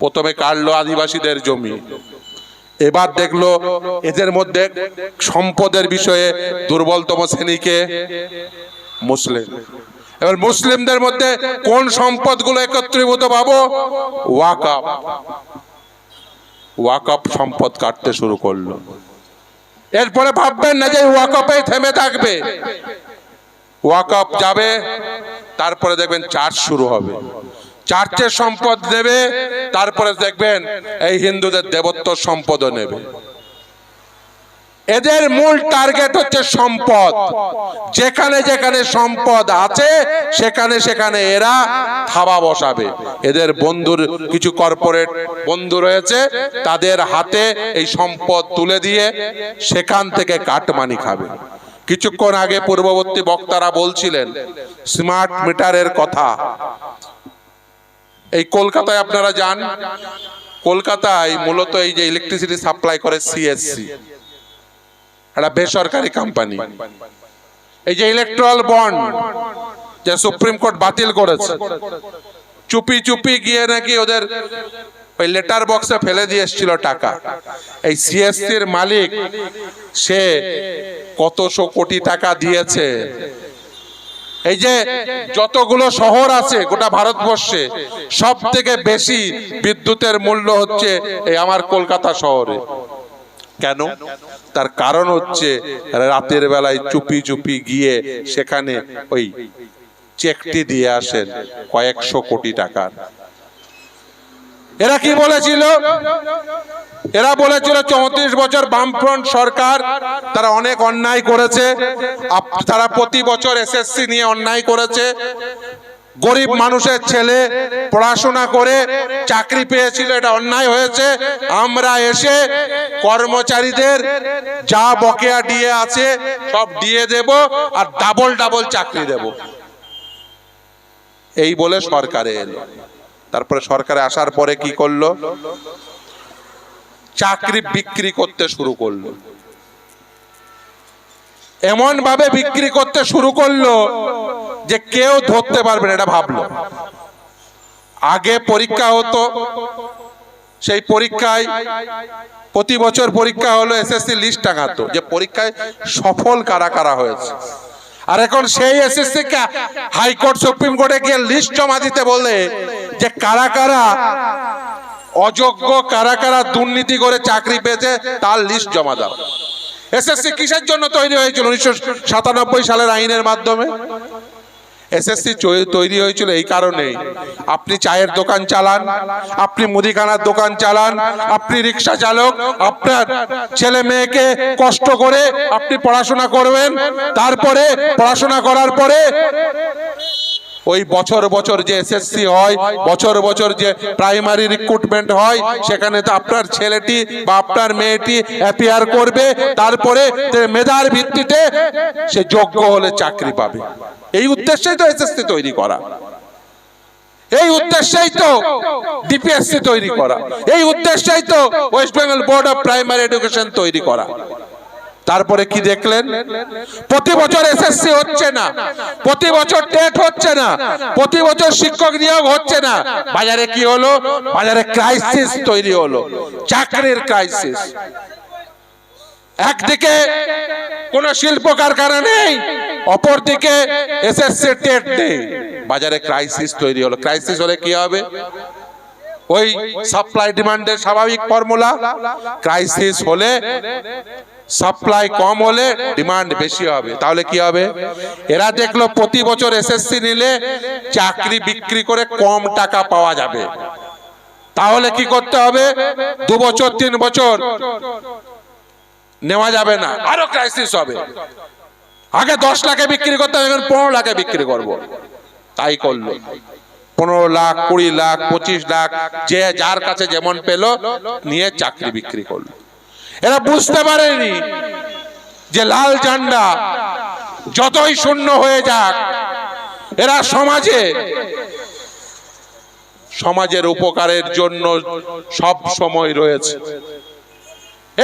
প্রথমে কাটলো আদিবাসীদের জমি। এবার দেখল এদের মধ্যে সম্পদের বিষয়ে দুর্বলতম শ্রেণীকে মুসলিম। এবার মুসলিমদের মধ্যে কোন সম্পদগুলো একত্রীভূত পাবো? ওয়াকাপ ওয়াকাপ সম্পদ কাটতে শুরু করল। এরপরে ভাববেন না যে ওয়াকাপেই থেমে থাকবে। ওয়াকাপ যাবে, তারপরে দেখবেন চার্চ শুরু হবে। চার্চের সম্পদ নেবে, তারপরে দেখবেন এই হিন্দুদের দেবত্ব সম্পদও নেবে। এদের মূল টার্গেট হচ্ছে সম্পদ। যেখানে যেখানে সম্পদ আছে, সেখানে সেখানে এরা থাবা বসাবে। এদের বন্ধুর কিছু কর্পোরেট বন্ধু রয়েছে, তাদের হাতে এই সম্পদ তুলে দিয়ে সেখান থেকে কাটমানি খাবে। কিছুক্ষণ আগে পূর্ববর্তী বক্তারা বলছিলেন স্মার্ট মিটারের কথা। এই কলকাতায় আপনারা যান। কলকাতায় মূলত এই যে ইলেকট্রিসিটি সাপ্লাই করে সিএসসি একটা বেসরকারি কোম্পানি এই যে ইলেকট্রাল বন্ড যে সুপ্রিম কোর্ট বাতিল করেছে। চুপি চুপি গিয়ে নাকি ওদের ওই লেটার বক্সে ফেলে দিয়ে এসেছিল টাকা। এই সিএসসির মালিক, সে কতশো কোটি টাকা দিয়েছে। এই যে যতগুলো শহর আছে গোটা ভারতবর্ষে সব থেকে বেশি বিদ্যুতের মূল্য হচ্ছে এই আমার কলকাতা শহরে। কেন? তার কারণ হচ্ছে রাতের বেলায় চুপি চুপি গিয়ে সেখানে ওই চেকটি দিয়ে আসেন কয়েকশো কোটি টাকার। এরা কি বলেছিল? এরা বলেছিল চৌত্রিশ বছর বামফ্রন্ট সরকার, তারা অনেক অন্যায় করেছে। তারা প্রতি বছর এসএসসি নিয়ে অন্যায় করেছে। গরিব মানুষের ছেলে পড়াশোনা করে চাকরি পেয়েছিল, এটা অন্যায় হয়েছে। আমরা এসে কর্মচারীদের যা বকেয়া দিয়ে আছে, সব দিয়ে দেব আর ডাবল ডাবল চাকরি দেব। এই বলে সরকারে এলো। তারপরে সরকারে আসার পরে কি করল? চাকরি বিক্রি করতে শুরু করল। এমন ভাবে বিক্রি করতে শুরু করল যে কেউ ধরতে পারবে না, এটা ভাবলো। আগে পরীক্ষা হতো, সেই পরীক্ষায় প্রতি বছর পরীক্ষা হলো এসএসসি লিস্ট টাঙাতো, যে পরীক্ষায় সফল কারা কারা হয়েছে। আর এখন সেই এসএসসি কে হাইকোর্ট, সুপ্রিম কোর্টে গিয়ে লিস্ট জমা দিতে বলে যে কারা কারা অযোগ্য কারা কারা দুর্নীতি করে চাকরি পেয়েছে, তার লিস্ট জমা দাও। এসএসসি কিসের জন্য তৈরি হয়েছিল? উনিশশো সাতানব্বই সালের আইনের মাধ্যমে। এসএসসি তৈরি হয়েছিল এই কারণেই আপনি চায়ের দোকান চালান, আপনি মুদিখানার দোকান চালান, আপনি রিক্সা চালক, আপনার ছেলে মেয়েকে কষ্ট করে আপনি পড়াশোনা করবেন, তারপরে পড়াশোনা করার পরে ওই বছর বছর যে এসএসসি হয়, বছর বছর যে প্রাইমারি রিক্রুটমেন্ট হয়, সেখানে তো আপনার ছেলেটি বা আপনার মেয়েটি অ্যাপিয়ার করবে, তারপরে মেধার ভিত্তিতে সে যোগ্য হলে চাকরি পাবে। এই উদ্দেশ্যেই তো এসএসসি তৈরি করা। এই উদ্দেশ্যেই তো ডিপিএসসি তৈরি করা। এই উদ্দেশ্যেই তো West Bengal Board of Primary Education তৈরি করা। তারপরে কি দেখলেন? প্রতি বছর এসএসসি হচ্ছে না। প্রতি বছর টেট হচ্ছে না। প্রতি বছর শিক্ষক নিয়োগ হচ্ছে না। বাজারে কি হলো? বাজারে ক্রাইসিস তৈরি হলো। চাকরির ক্রাইসিস একদিকে কোন শিল্প কারখানা নেই, অপরদিকে এসএসসি টেট নেই। বাজারে ক্রাইসিস তৈরি হলো। ক্রাইসিস হলে কি হবে? ওই সাপ্লাই ডিমান্ডের স্বাভাবিক ফর্মুলা ক্রাইসিস হলে সাপ্লাই কম হলে ডিমান্ড বেশি হবে। তাহলে কি হবে? এরা দেখল প্রতি বছর এসএসসি নিলে চাকরি বিক্রি করে কম টাকা পাওয়া যাবে। তাহলে কি করতে হবে? দু বছর, তিন বছর নেওয়া যাবে না, আরও ক্রাইসিস হবে। আগে দশ লাখে বিক্রি করতাম, এখন পনেরো লাখে বিক্রি করব। তাই করল। পনেরো লাখ, কুড়ি লাখ, পঁচিশ লাখ, যে যার কাছে যেমন পেল, নিয়ে চাকরি বিক্রি করল। এরা বুঝতে পারেনি যে লাল ঝান্ডা যতই শূন্য হয়ে যাক, এরা সমাজে, সমাজের উপকারের জন্য সব সময় রয়েছে।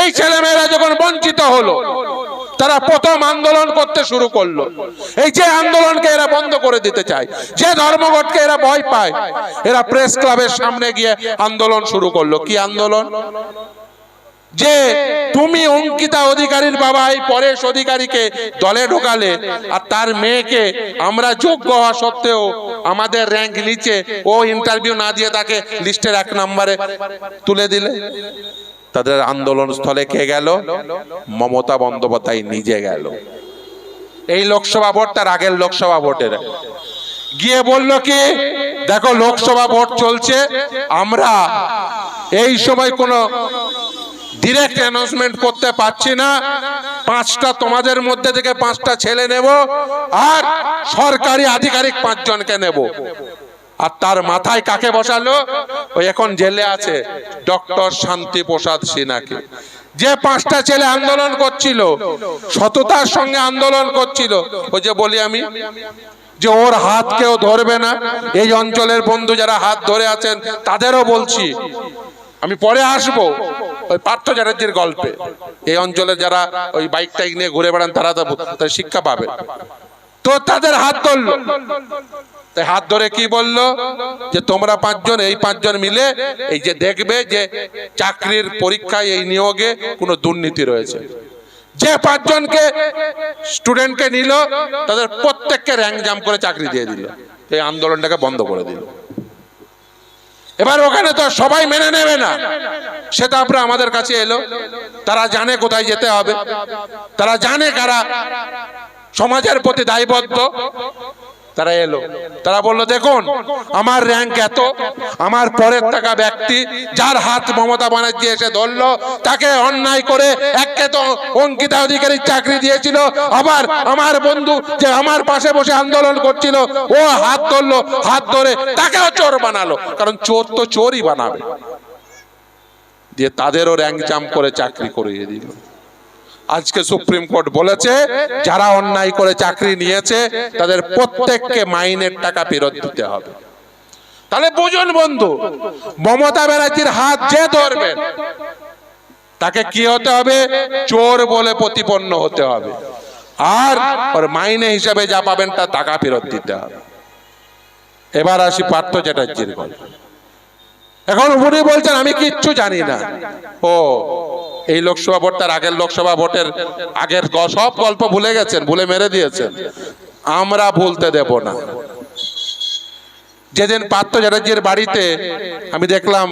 এই ছেলেমেয়েরা যখন বঞ্চিত হলো তারা প্রথম আন্দোলন করতে শুরু করল। এই যে আন্দোলনকে এরা বন্ধ করে দিতে চায়, যে ধর্মঘটকে এরা ভয় পায়, এরা প্রেস ক্লাবের সামনে গিয়ে আন্দোলন শুরু করল। কি আন্দোলন? যে তুমি অঙ্কিতা অধিকারীর বাবা, এই পরেশ অধিকারীকে দলে ঢোকালে, আর তার মেয়েকে আমরা যোগ্য হওয়া সত্ত্বেও আমাদের র্যাঙ্ক নিচে ও ইন্টারভিউ না দিয়ে তাকে লিস্টের এক নম্বরে তুলে দিলে। তাদের আন্দোলন স্থলে কে গেল? মমতা বন্দ্যোপাধ্যায় নিজে গেল। এই লোকসভা ভোট তার আগের লোকসভা ভোটের। গিয়ে বলল কি, দেখো লোকসভা ভোট চলছে, আমরা এই সময় কোনো ডিরেক্ট অ্যানাউন্সমেন্ট করতে পারছি না। পাঁচটা তোমাদের মধ্যে থেকে পাঁচটা ছেলে নেব, আর সরকারি আধিকারিক পাঁচজনকে নেব। আর তার মাথায় কাকে বসালো? ওই এখন জেলে আছে ডক্টর শান্তি প্রসাদ সিনহাকে। যে পাঁচটা ছেলে আন্দোলন করছিল, সততার সঙ্গে আন্দোলন করছিল, ওই যে বলি আমি, যে ওর হাত কেউ ধরবে না, এই অঞ্চলের বন্ধু যারা হাত ধরে আছেন, তাদেরও বলছি, আমি পরে আসব ওই পার্থ চ্যাটার্জির গল্পে। এই অঞ্চলে যারা ওই বাইক টাইক নিয়ে ঘুরে বেড়ান, তারা তো শিক্ষা পাবে। তো তাদের হাত ধরলো। তাই হাত ধরে কি বলল? যে তোমরা পাঁচজন, এই পাঁচজন মিলে এই যে দেখবে যে চাকরির পরীক্ষায় এই নিয়োগে কোনো দুর্নীতি রয়েছে। যে পাঁচজনকে স্টুডেন্টকে নিল, তাদের প্রত্যেককে র্যাঙ্ক জাম করে চাকরি দিয়ে দিল। এই আন্দোলনটাকে বন্ধ করে দিল। এবার ওখানে তো সবাই মেনে নেবে না। সেটা আপনার আমাদের কাছে এলো। তারা জানে কোথায় যেতে হবে। তারা জানে কারা সমাজের প্রতি দায়বদ্ধ। তারা এলো। তারা বলল, দেখুন, আমার র্যাঙ্ক এত, আমার পরের থাকা ব্যক্তি যার হাত মমতা ব্যানার্জি এসে ধরলো, তাকে অন্যায় করে একে তো অঙ্কিতা অধিকারীর চাকরি দিয়েছিল, আবার আমার বন্ধু যে আমার পাশে বসে আন্দোলন করছিল, ও হাত ধরলো, হাত ধরে তাকেও চোর বানালো। কারণ চোর তো চোরই বানাবে। দিয়ে তাদেরও র্যাঙ্ক জাম্প করে চাকরি করিয়ে দিল। আজকে সুপ্রিম কোর্ট বলেছে, যারা অন্যায় করে চাকরি নিয়েছে, তাদের প্রত্যেককে মাইনের টাকা ফেরত দিতে হবে। তাহলে বুঝুন বন্ধু, মমতা ব্যানার্জির হাত যে ধরবেন তাকে কি হতে হবে? চোর বলে প্রতিপন্ন হতে হবে। আর ওর মাইনে হিসাবে যা পাবেন তা টাকা ফেরত দিতে হবে। এবার আসি পার্থ চ্যাটার্জির গল্প। এখন উনি বলছেন, আমি কিচ্ছু জানি না। ও এই লোকসভা ভোট তার আগের লোকসভা ভোটের আগের সব গল্প ভুলে গেছেন, ভুলে মেরে দিয়েছেন। আমরা ভুলতে দেব না। যেদিন পার্থ চ্যাটার্জির বাড়িতে আমি দেখলাম,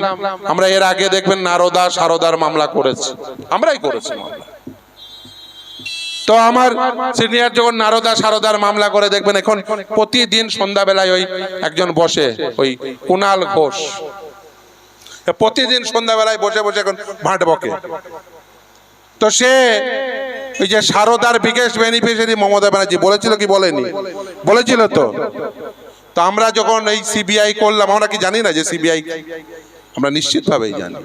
আমরা এর আগে দেখবেন নারদা সারদার মামলা করেছি। আমরাই করেছি তো আমার সিনিয়র যখন নারদা সারদার মামলা করে দেখবেন, এখন প্রতিদিন সন্ধ্যাবেলায় ওই একজন বসে, ওই কুনাল ঘোষ। প্রতিদিন সন্ধ্যাবেলায় বসে বসে এখন ভাট বকে। তো সে ওই যে সারদার বিগেস্ট বেনিফিশিয়ারি মমতা ব্যানার্জি, বলেছিল কি বলেনি? বলেছিল তো। তো আমরা যখন এই সিবিআই করলাম, আমরা কি জানি না যে সিবিআই আমরা নিশ্চিতভাবেই জানি।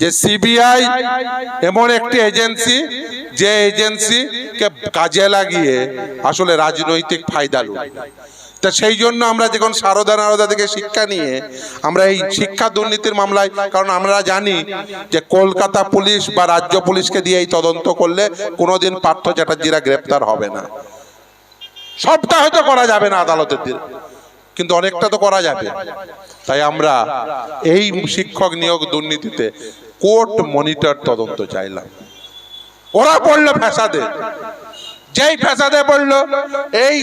যে সিবিআই এমন একটি এজেন্সি যে এজেন্সিকে কাজে লাগিয়ে আসলে রাজনৈতিক ফায়দা লুট। তা সেই জন্য আমরা যখন সারদা নারদা থেকে শিক্ষা নিয়ে আমরা এই শিক্ষা দুর্নীতির মামলায়, কারণ আমরা জানি যে কলকাতা পুলিশ বা রাজ্য পুলিশকে দিয়ে এই তদন্ত করলে কোনোদিন পার্থ চ্যাটার্জিরা গ্রেপ্তার হবে না। সবটা হয়তো করা যাবে না আদালতের দিন কিন্তু অনেকটা তো করা যাবে। তাই আমরা এই শিক্ষক নিয়োগ দুর্নীতিতে কোর্ট মনিটর তদন্ত চাইলাম। ওরা পড়ল ফ্যাসাদে। যেই ফ্যাসাদে পড়ল, এই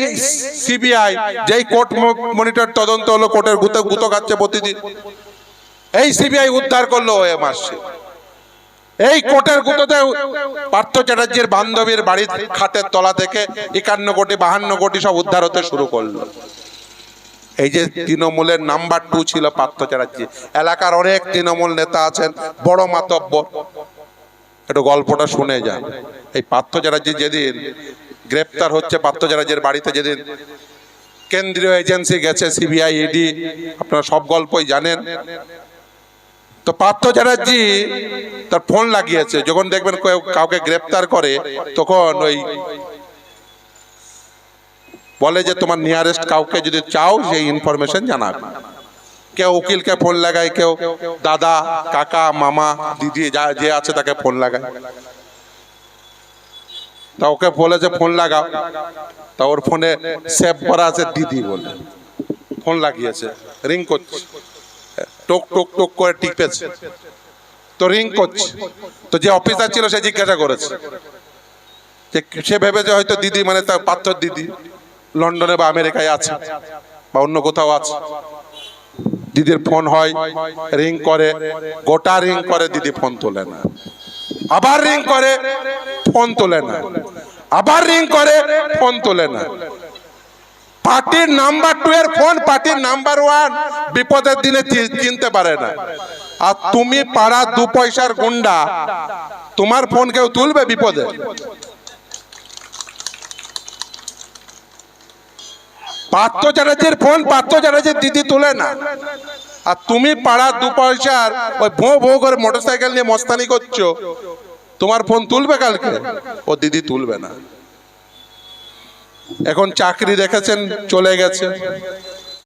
সিবিআই যেই কোর্ট মনিটর তদন্ত হলো, কোর্টের গুতো গুতো খাচ্ছে প্রতিদিন। এই সিবিআই উদ্ধার করল ওয়ে মাসে। এই কোর্টের গুতোতে পার্থ চ্যাটার্জির বান্ধবীর বাড়ির খাতের তলা থেকে একান্ন কোটি, বাহান্ন কোটি সব উদ্ধার হতে শুরু করল। এই যে তৃণমূলের নাম্বার টু ছিল পার্থ চ্যাটার্জি। এলাকার অনেক তৃণমূল নেতা আছেন, বড় মাতব্য একটু গল্পটা শুনে যান। এই পার্থ চ্যাটার্জি যেদিন গ্রেপ্তার হচ্ছে, পার্থ চ্যাটার্জির বাড়িতে যেদিন কেন্দ্রীয় এজেন্সি গেছে, সিবিআই ইডি আপনারা সব গল্পই জানেন। তো পার্থ চ্যাটার্জি তার ফোন লাগিয়েছে, যখন দেখবেন কেউ কাউকে গ্রেপ্তার করে, তখন ওই বলে যে তোমার নিয়ারেস্ট কাউকে যদি চাও, সেই ইনফরমেশন জানাবে। কেউ উকিলকে ফোন লাগায়, কেউ দাদা, কাকা, মামা, দিদি যা, যে আছে তাকে ফোন লাগায়। তা ওকে বলে যে, ফোন লাগাও। তা ওর ফোনে সেভ করা আছে দিদি বলে। ফোন লাগিয়েছে, রিং করছে। টোক টোক টোক করে টিপেছে। তো রিং করছে। তো যে অফিসার ছিল, সে জিজ্ঞাসা করেছে। যে সে ভেবেছে হয়তো দিদি মানে তার পাথর দিদি, লন্ডনে বা আমেরিকায় আছে, বা অন্য কোথাও আছে। দিদির ফোন হয়, রিং করে, গোটা রিং করে দিদি ফোন তোলে না। আবার রিং করে, ফোন তোলে না। আবার রিং করে, ফোন তোলে না। পার্টির নাম্বার টু এর ফোন পার্টির নাম্বার ওয়ান বিপদের দিনে চিনতে পারে না। আর তুমি পাড়া দু পয়সার গুন্ডা, তোমার ফোন কেউ তুলবে বিপদে? পার্থ চ্যাটার্জির ফোন, পার্থ চ্যাটার্জির দিদি তুলে না। আর তুমি পাড়া দু পয়সার ওই ভো ভো করে মোটর সাইকেল নিয়ে মস্তানি করছ। তোমার ফোন তুলবে কালকে? ও দিদি তুলবে না। এখন চাকরি দেখেছেন, চলে গেছে।